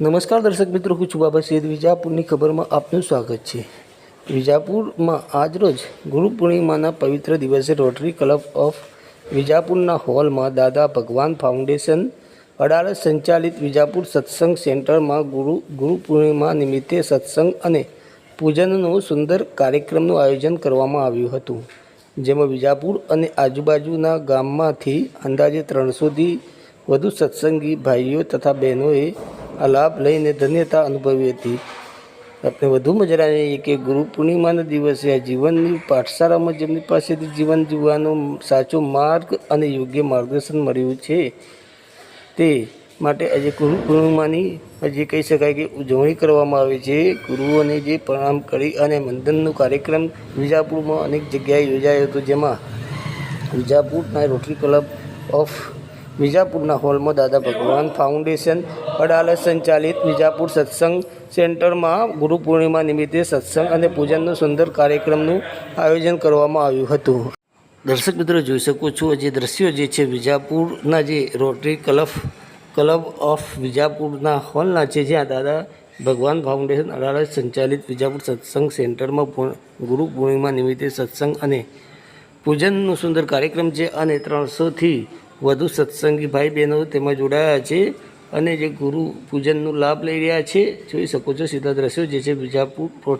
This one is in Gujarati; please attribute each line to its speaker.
Speaker 1: નમસ્કાર દર્શક મિત્રો, હું છું બાબા સૈયદ વિજાપુરની ખબરમાં આપનું સ્વાગત છે. વિજાપુરમાં આજરોજ ગુરુ પૂર્ણિમાના પવિત્ર દિવસે રોટરી ક્લબ ઓફ વિજાપુરના હોલમાં દાદા ભગવાન ફાઉન્ડેશન અડાલત સંચાલિત વિજાપુર સત્સંગ સેન્ટરમાં ગુરુ ગુરુ પૂર્ણિમા નિમિત્તે સત્સંગ અને પૂજનનું સુંદર કાર્યક્રમનું આયોજન કરવામાં આવ્યું હતું. જેમાં વિજાપુર અને આજુબાજુના ગામમાંથી અંદાજે ત્રણસોથી વધુ સત્સંગી ભાઈઓ તથા બહેનોએ આ લાભ લઈને ધન્યતા અનુભવી હતી. આપણે વધુમાં જણાવીએ કે ગુરુ પૂર્ણિમાના દિવસે આ જીવનની પાઠશાળામાં જેમની પાસેથી જીવન જીવવાનો સાચો માર્ગ અને યોગ્ય માર્ગદર્શન મળ્યું છે, તે માટે આજે ગુરુ પૂર્ણિમાની જે કહી શકાય કે ઉજવણી કરવામાં આવે છે. ગુરુઓને જે પ્રણામ કરી અને મંદનનો કાર્યક્રમ વિજાપુરમાં અનેક જગ્યાએ યોજાયો હતો, જેમાં વિજાપુરના રોટરી ક્લબ ઓફ વિજાપુરના હોલમાં દાદા ભગવાન ફાઉન્ડેશન અડાલત સંચાલિત વિજાપુર સત્સંગ સેન્ટરમાં ગુરુ પૂર્ણિમા નિમિત્તે સત્સંગ અને પૂજનનું સુંદર કાર્યક્રમનું આયોજન કરવામાં આવ્યું હતું. દર્શક મિત્રો, જોઈ શકો છો જે દ્રશ્યો જે છે વિજાપુરના જે રોટરી ક્લબ ક્લબ ઓફ વિજાપુરના હોલના છે, જ્યાં દાદા ભગવાન ફાઉન્ડેશન અડાલજ સંચાલિત વિજાપુર સત્સંગ સેન્ટરમાં ગુરુ પૂર્ણિમા નિમિત્તે સત્સંગ અને પૂજનનું સુંદર કાર્યક્રમ છે અને ત્રણસોથી વધુ સત્સંગી ભાઈ બહેનો તેમાં જોડાયા છે અને જે ગુરુ પૂજનનો લાભ લઈ રહ્યા છે, જોઈ શકો છો સીધા દ્રશ્યો, જે છે વિજાપુર